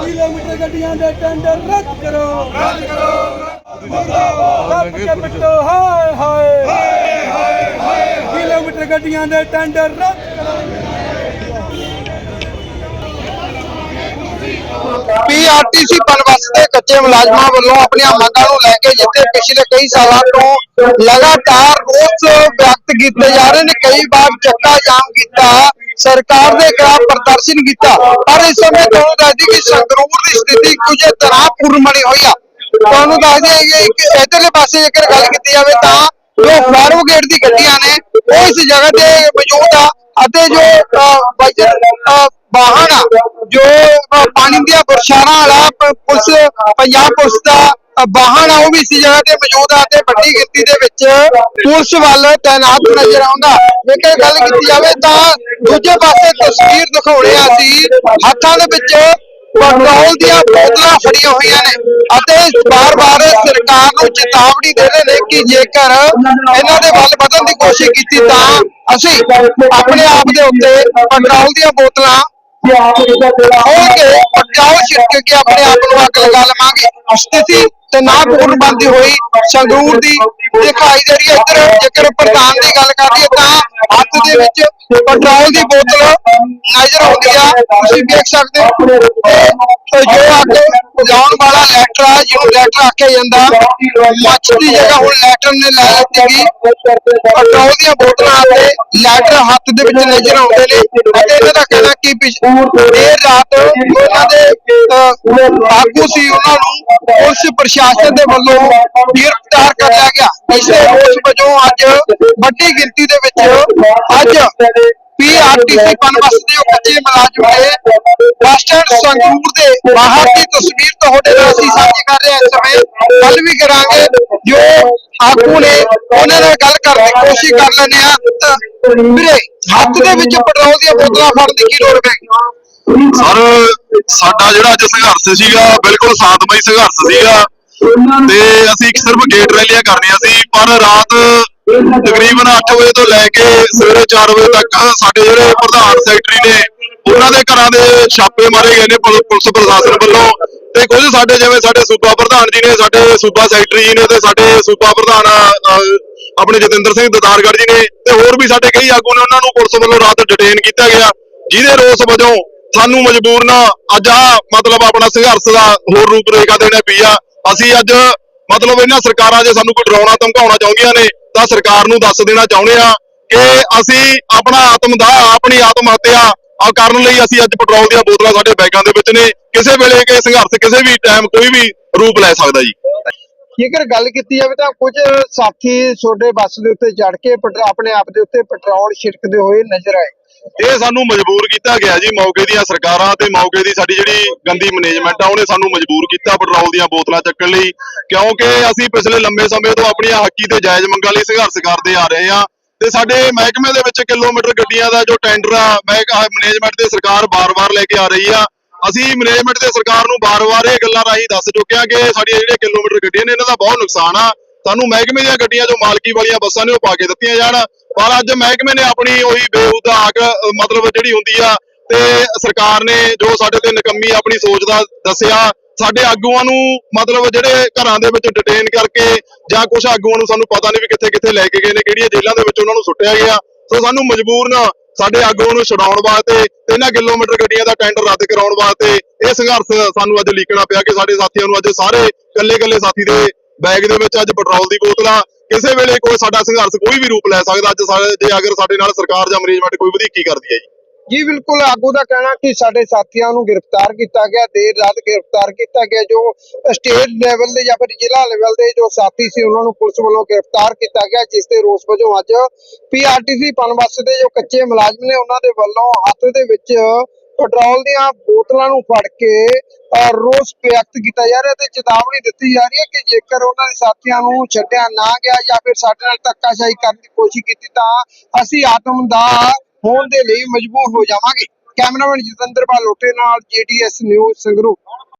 Kilometre ਗੱਡੀਆਂ ਦੇ tender ਰੱਦ ਕਰੋ ਰੱਦ ਕਰੋ ਰੱਦ ਕੇ ਪਿੱਟੋ ਹਾਏ ਹਾਏ ਹਾਏ ਹਾਏ ਕਿਲੋਮੀਟਰ ਗੱਡੀਆਂ ਦੇ ਟੈਂਡਰ ਰੱਦ ਪੀਆਰਟੀਸੀ ਪਨਬਸ ਦੇ ਕੱਚੇ ਮੁਲਾਜ਼ਮਾਂ ਵੱਲੋਂ ਆਪਣੀਆਂ ਮੰਗਾਂ ਨੂੰ ਲੈ ਕੇ ਜਿੱਥੇ ਪਿਛਲੇ ਕਈ ਸਾਲਾਂ ਤੋਂ ਲਗਾਤਾਰ ਰੋਸ ਵਿਅਕਤ ਕੀਤੇ ਜਾ ਰਹੇ ਨੇ, ਕਈ ਵਾਰ ਚੱਕਾ ਜਾਮ ਕੀਤਾ, ਸਰਕਾਰ ਦੇ ਖਿਲਾਫ ਪ੍ਰਦਰਸ਼ਨ ਕੀਤਾ। ਪਰ ਇਸ ਸਮੇਂ ਤੁਹਾਨੂੰ ਦੱਸਦੀ ਕਿ ਸੰਗਰੂਰ ਦੀ ਸਥਿਤੀ ਕੁਝ ਤਣਾਅਪੂਰਨ ਬਣੀ ਹੋਈ ਆ। ਤੁਹਾਨੂੰ ਦੱਸ ਦਈਏ ਕਿ ਇਧਰਲੇ ਪਾਸੇ ਜੇਕਰ ਗੱਲ ਕੀਤੀ ਜਾਵੇ ਤਾਂ ਜੋ ਫਾਰਮ ਗੇਟ ਦੀ ਗੱਡੀਆਂ ਨੇ, ਉਹ ਇਸ ਜਗ੍ਹਾ ਤੇ ਮੌਜੂਦ ਆ ਅਤੇ ਜੋ ਵਜਨ ਵਾਹਨ ਆ, ਜੋ ਪਾਣੀ ਦੀਆਂ ਬਰਸ਼ਾਰਾਂ ਵਾਲਾ ਪੁਲਿਸ, ਪੰਜਾਬ ਪੁਲਿਸ ਦਾ ਵਾਹਨ ਆ, ਉਹ ਵੀ ਇਸ ਜਗ੍ਹਾ ਤੇ ਮੌਜੂਦ ਆ ਤੇ ਵੱਡੀ ਗਿਣਤੀ ਦੇ ਵਿੱਚ ਪੁਲਿਸ ਵੱਲ ਤਾਇਨਾਤ ਨਜ਼ਰ ਆਉਂਦਾ। ਜੇਕਰ ਗੱਲ ਕੀਤੀ ਜਾਵੇ ਤਾਂ ਦੂਜੇ ਪਾਸੇ ਤਸਵੀਰ ਦਿਖਾਉਣੇ ਆ ਸੀ ਹੱਥਾਂ ਦੇ ਵਿੱਚ ਪੈਟਰੋਲ ਦੀਆਂ ਬੋਤਲਾਂ ਫੜੀਆਂ ਹੋਈਆਂ ਨੇ ਅਤੇ ਬਾਰ-ਬਾਰ ਸਰਕਾਰ ਨੂੰ ਚੇਤਾਵਨੀ ਦੇ ਰਹੇ ਨੇ ਕਿ ਜੇਕਰ ਇਹਨਾਂ ਦੇ ਵੱਲ ਵਧਣ ਦੀ ਕੋਸ਼ਿਸ਼ ਕੀਤੀ ਤਾਂ ਅਸੀਂ ਆਪਣੇ ਆਪ ਦੇ ਉੱਤੇ ਪੈਟਰੋਲ ਦੀਆਂ ਬੋਤਲਾਂ ਕੇ ਪੈਟਰੋਲ ਛਿੜਕ ਕੇ ਆਪਣੇ ਆਪ ਨੂੰ ਅੱਗ ਲਗਾ ਲਵਾਂਗੇ। ਸਥਿਤੀ ਤੇ ਨਾ ਪੂਰਨ ਬਣਦੀ ਹੋਈ ਸੰਗਰੂਰ ਦੀ। ਦਿਖਾਈ ਦੇ ਰਹੀ ਹੈ ਇੱਧਰ ਜੇਕਰ ਪ੍ਰਧਾਨ ਦੀ ਗੱਲ ਕਰੀਏ ਤਾਂ ਹੱਥ ਦੇ ਵਿੱਚ ਪੈਟਰੋਲ ਦੀ ਬੋਤਲ ਨਜ਼ਰ ਆਉਂਦੀ ਆ। ਤੁਸੀਂ ਦੇਖ ਸਕਦੇ ਹੋ। ਤੇ ਜੋ ਅੱਗ ਬੁਝਾਉਣ ਵਾਲਾ ਲੈਟਰ ਆ ਜਿਹਨੂੰ ਲੈਟਰ ਆਖਿਆ ਜਾਂਦਾ ਮੱਛ ਦੀ ਜਗ੍ਹਾ ਹੁਣ ਲੈਟਰ ਨੇ ਲੈ ਲਿੱਤੀ ਗਈ ਪੈਟਰੋਲ ਦੀਆਂ ਬੋਤਲਾਂ ਅਤੇ ਲੈਟਰ ਹੱਥ ਦੇ ਵਿੱਚ ਨਜ਼ਰ ਆਉਂਦੇ ਨੇ। ਅਤੇ ਇਹਨਾਂ ਦਾ ਕਹਿਣਾ ਕਿ ਦੇਰ ਰਾਤ ਉਹਨਾਂ ਦੇ ਆਗੂ ਸੀ ਉਹਨਾਂ ਨੂੰ ਪੁਲਿਸ ਪ੍ਰਸ਼ਾਸਨ ਦੇ ਵੱਲੋਂ ਗ੍ਰਿਫਤਾਰ ਕਰ ਲਿਆ ਗਿਆ। ਇਸੇ ਰੋਸ ਵਜੋਂ ਅੱਜ ਵੱਡੀ ਗਿਣਤੀ ਦੇ ਵਿੱਚ ਅੱਜ ਪੀਆਰਟੀਸੀ ਪਨਬਸ ਦੇ ਕੱਚੇ ਮੁਲਾਜ਼ਮ ਨੇ ਬੱਸ ਸਟੈਂਡ ਸੰਗਰੂਰ ਦੇ ਬਾਹਰ ਦੀ ਤਸਵੀਰ ਤੁਹਾਡੇ ਨਾਲ ਅਸੀਂ ਸਾਂਝੀ ਕਰ ਰਹੇ ਹਾਂ ਇਸ ਸਮੇਂ। ਗੱਲ ਵੀ ਕਰਾਂਗੇ ਜੋ ਆਗੂ ਨੇ ਉਹਨਾਂ ਨਾਲ ਗੱਲ ਕਰਨ ਦੀ ਕੋਸ਼ਿਸ਼ ਕਰ ਲੈਂਦੇ ਆ ਵੀਰੇ ਹੱਥ ਦੇ ਵਿੱਚ ਪੈਟਰੋਲ ਦੀਆਂ ਬੋਤਲਾਂ ਫੜਨ ਦੀ ਕੀ ਲੋੜ ਪੈ ਸਰ ਸਾਡਾ ਜਿਹੜਾ ਅੱਜ ਸੰਘਰਸ਼ ਸੀਗਾ ਬਿਲਕੁਲ ਸ਼ਾਂਤਮਈ ਸੰਘਰਸ਼ ਸੀਗਾ। ਤੇ ਅਸੀਂ ਸਿਰਫ ਗੇਟ ਰੈਲੀਆਂ ਕਰਨੀਆਂ ਸੀ ਪਰ ਰਾਤ ਤਕਰੀਬਨ 8 ਵਜੇ ਤੋਂ ਲੈ ਕੇ ਸਵੇਰੇ 4 ਵਜੇ ਤੱਕ ਸਾਡੇ ਜਿਹੜੇ ਪ੍ਰਧਾਨ ਸੈਕਟਰੀ ਨੇ, ਉਹਨਾਂ ਦੇ ਘਰਾਂ ਦੇ ਛਾਪੇ ਮਾਰੇ ਗਏ ਨੇ ਪੁਲਿਸ ਪ੍ਰਸ਼ਾਸਨ ਵੱਲੋਂ। ਤੇ ਕੁਝ ਸਾਡੇ ਜਿਵੇਂ ਸਾਡੇ ਸੂਬਾ ਪ੍ਰਧਾਨ ਜੀ ਨੇ, ਸਾਡੇ ਸੂਬਾ ਸੈਕਟਰੀ ਜੀ ਨੇ ਤੇ ਸਾਡੇ ਸੂਬਾ ਪ੍ਰਧਾਨ ਆਪਣੇ ਜਤਿੰਦਰ ਸਿੰਘ ਦਦਾਰਗੜ੍ਹ ਜੀ ਨੇ ਤੇ ਹੋਰ ਵੀ ਸਾਡੇ ਕਈ ਆਗੂ ਨੇ, ਉਹਨਾਂ ਨੂੰ ਪੁਲਿਸ ਵੱਲੋਂ ਰਾਤ ਡਿਟੇਨ ਕੀਤਾ ਗਿਆ, ਜਿਹਦੇ ਰੋਸ ਵਜੋਂ ਸਾਨੂੰ ਮਜਬੂਰਨ ਅੱਜ ਆ, ਮਤਲਬ ਆਪਣਾ ਸੰਘਰਸ਼ ਦਾ ਹੋਰ ਰੂਪ ਰੇਖਾ ਦੇਣਾ ਪਈ ਆ। ਅਸੀਂ ਅੱਜ ਮਤਲਬ ਇਹਨਾਂ ਸਰਕਾਰਾਂ ਜੇ ਸਾਨੂੰ ਕੋਈ ਡਰਾਉਣਾ ਧਮਕਾਉਣਾ ਚਾਹੁੰਦੀਆਂ ਨੇ ਤਾਂ ਸਰਕਾਰ ਨੂੰ ਦੱਸ ਦੇਣਾ ਚਾਹੁੰਦੇ ਆ ਕਿ ਅਸੀਂ ਆਪਣਾ ਆਤਮ ਆਪਣੀ ਆਤਮ ਹੱਤਿਆ ਆ ਕਰਨ ਲਈ ਅਸੀਂ ਅੱਜ ਪੈਟਰੋਲ ਦੀਆਂ ਬੋਤਲਾਂ ਸਾਡੇ ਬੈਗਾਂ ਦੇ ਵਿੱਚ ਨੇ। ਕਿਸੇ ਵੇਲੇ ਕਿ ਸੰਘਰਸ਼ ਕਿਸੇ ਵੀ ਟਾਈਮ ਕੋਈ ਵੀ ਰੂਪ ਲੈ ਸਕਦਾ ਜੀ। ਜੇਕਰ ਗੱਲ ਕੀਤੀ ਜਾਵੇ ਤਾਂ ਕੁਝ ਸਾਥੀ ਤੁਹਾਡੇ ਬੱਸ ਦੇ ਉੱਤੇ ਚੜ ਕੇ ਪੈਟਰ- ਆਪਣੇ ਆਪ ਦੇ ਉੱਤੇ ਪੈਟਰੋਲ ਛਿੜਕਦੇ ਹੋਏ ਨਜ਼ਰ ਆਏ। ਇਹ ਸਾਨੂੰ ਮਜਬੂਰ ਕੀਤਾ ਗਿਆ ਜੀ, ਮੌਕੇ ਦੀਆਂ ਸਰਕਾਰਾਂ ਤੇ ਮੌਕੇ ਦੀ ਸਾਡੀ ਜਿਹੜੀ ਗੰਦੀ ਮੈਨੇਜਮੈਂਟ ਆ, ਉਹਨੇ ਸਾਨੂੰ ਮਜਬੂਰ ਕੀਤਾ ਪੈਟਰੋਲ ਦੀਆਂ ਬੋਤਲਾਂ ਚੱਕਣ ਲਈ। ਕਿਉਂਕਿ ਅਸੀਂ ਪਿਛਲੇ ਲੰਬੇ ਸਮੇਂ ਤੋਂ ਆਪਣੀਆਂ ਹੱਕੀ ਤੇ ਜਾਇਜ਼ ਮੰਗਾਂ ਲਈ ਸੰਘਰਸ਼ ਕਰਦੇ ਆ ਰਹੇ ਆ ਤੇ ਸਾਡੇ ਮਹਿਕਮੇ ਦੇ ਵਿੱਚ ਕਿਲੋਮੀਟਰ ਗੱਡੀਆਂ ਦਾ ਜੋ ਟੈਂਡਰ ਆ ਮੈਨੇਜਮੈਂਟ ਤੇ ਸਰਕਾਰ ਬਾਰ-ਬਾਰ ਲੈ ਕੇ ਆ ਰਹੀ ਆ। ਅਸੀਂ ਮੈਨੇਜਮੈਂਟ ਤੇ ਸਰਕਾਰ ਨੂੰ ਬਾਰ-ਬਾਰ ਇਹ ਗੱਲਾਂ ਰਾਹੀਂ ਦੱਸ ਚੁੱਕੇ ਆ ਕਿ ਸਾਡੀਆਂ ਜਿਹੜੀਆਂ ਕਿਲੋਮੀਟਰ ਗੱਡੀਆਂ ਨੇ, ਇਹਨਾਂ ਦਾ ਬਹੁਤ ਨੁਕਸਾਨ ਆ। ਸਾਨੂੰ ਮਹਿਕਮੇ ਦੀਆਂ ਗੱਡੀਆਂ ਜੋ ਮਾਲਕੀ ਵਾਲੀਆਂ ਬੱਸਾਂ ਨੇ ਉਹ ਪਾ ਕੇ ਦਿੱਤੀਆਂ ਜਾਣ। ਪਰ ਅੱਜ ਮਹਿਕਮੇ ਨੇ ਆਪਣੀ ਉਹੀ ਬੇਹੂਦਾ ਮਤਲਬ ਜਿਹੜੀ ਹੁੰਦੀ ਆ, ਤੇ ਸਰਕਾਰ ਨੇ ਜੋ ਸਾਡੇ ਤੇ ਨਕੰਮੀ ਆਪਣੀ ਸੋਚ ਦਾ ਦੱਸਿਆ, ਸਾਡੇ ਆਗੂਆਂ ਨੂੰ ਮਤਲਬ ਜਿਹੜੇ ਘਰਾਂ ਦੇ ਵਿੱਚ ਡਿਟੇਨ ਕਰਕੇ ਜਾਂ ਕੁਝ ਆਗੂਆਂ ਨੂੰ ਸਾਨੂੰ ਪਤਾ ਨਹੀਂ ਵੀ ਕਿੱਥੇ ਕਿੱਥੇ ਲੈ ਕੇ ਗਏ ਨੇ, ਕਿਹੜੀਆਂ ਜੇਲ੍ਹਾਂ ਦੇ ਵਿੱਚ ਉਹਨਾਂ ਨੂੰ ਸੁੱਟਿਆ ਗਿਆ। ਸੋ ਸਾਨੂੰ ਮਜਬੂਰ ਨਾ ਸਾਡੇ ਆਗੂਆਂ ਨੂੰ ਛਡਾਉਣ ਵਾਸਤੇ ਤੇ ਇਹਨਾਂ ਕਿਲੋਮੀਟਰ ਗੱਡੀਆਂ ਦਾ ਟੈਂਡਰ ਰੱਦ ਕਰਾਉਣ ਵਾਸਤੇ ਇਹ ਸੰਘਰਸ਼ ਸਾਨੂੰ ਅੱਜ ਲੀਕਣਾ ਪਿਆ ਕਿ ਸਾਡੇ ਸਾਥੀਆਂ ਨੂੰ ਅੱਜ ਸਾਰੇ ਇਕੱਲੇ ਇਕੱਲੇ ਸਾਥੀ ਦੇ ਬੈਗ ਦੇ ਵਿੱਚ ਅੱਜ ਪੈਟਰੋਲ ਦੀ ਬੋਤਲਾਂ ਕਿਸੇ ਵੇਲੇ ਕੋਈ ਸਾਡਾ ਸੰਘਰਸ਼ ਕੋਈ ਵੀ ਰੂਪ ਲੈ ਸਕਦਾ। ਅੱਜ ਜੇ ਅਗਰ ਸਾਡੇ ਨਾਲ ਸਰਕਾਰ ਜਾਂ ਮੈਨੇਜਮੈਂਟ ਕੋਈ ਵਧੀਕੀ ਕਰਦੀ ਹੈ ਜੀ। ਜੀ, ਬਿਲਕੁਲ ਆਗੂ ਦਾ ਕਹਿਣਾ ਕਿ ਸਾਡੇ ਸਾਥੀਆਂ ਨੂੰ ਗ੍ਰਿਫਤਾਰ ਕੀਤਾ ਗਿਆ, ਦੇਰ ਰਾਤ ਗ੍ਰਿਫਤਾਰ ਕੀਤਾ ਗਿਆ, ਜੋ ਸਟੇਟ ਲੈਵਲ ਦੇ ਜਾਂ ਫਿਰ ਜ਼ਿਲ੍ਹਾ ਲੈਵਲ ਦੇ ਜੋ ਸਾਥੀ ਸੀ, ਉਹਨਾਂ ਨੂੰ ਪੁਲਿਸ ਵੱਲੋਂ ਗ੍ਰਿਫਤਾਰ ਕੀਤਾ ਗਿਆ, ਜਿਸ ਦੇ ਰੋਸ ਵਜੋਂ ਅੱਜ ਪੀਆਰਟੀਸੀ ਪਨਬਸ ਦੇ ਜੋ ਕੱਚੇ ਮੁਲਾਜ਼ਮ ਨੇ, ਉਹਨਾਂ ਦੇ ਵੱਲੋਂ ਹੱਥ ਦੇ ਵਿੱਚ ਪੈਟਰੋਲ ਦੀਆਂ ਬੋਤਲਾਂ ਨੂੰ ਫੜ ਕੇ ਰੋਸ ਵਿਅਕਤ ਕੀਤਾ ਜਾ ਰਿਹਾ ਤੇ ਚੇਤਾਵਨੀ ਦਿੱਤੀ ਜਾ ਰਹੀ ਹੈ ਕਿ ਜੇਕਰ ਉਹਨਾਂ ਦੇ ਸਾਥੀਆਂ ਨੂੰ ਛੱਡਿਆ ਨਾ ਗਿਆ ਜਾਂ ਫਿਰ ਸਾਡੇ ਨਾਲ ਧੱਕਾਸ਼ਾਹੀ ਕਰਨ ਦੀ ਕੋਸ਼ਿਸ਼ ਕੀਤੀ ਤਾਂ ਅਸੀਂ ਆਤਮ ਦਾ ਹੋਣ ਦੇ ਲਈ ਮਜਬੂਰ ਹੋ ਜਾਵਾਂਗੇ। ਕੈਮਰਾਮੈਨ ਜਤਿੰਦਰ ਲੋਟੇ ਨਾਲ ਜੀਡੀਐਸ ਨਿਊਜ਼ ਸੰਗਰੂਰ।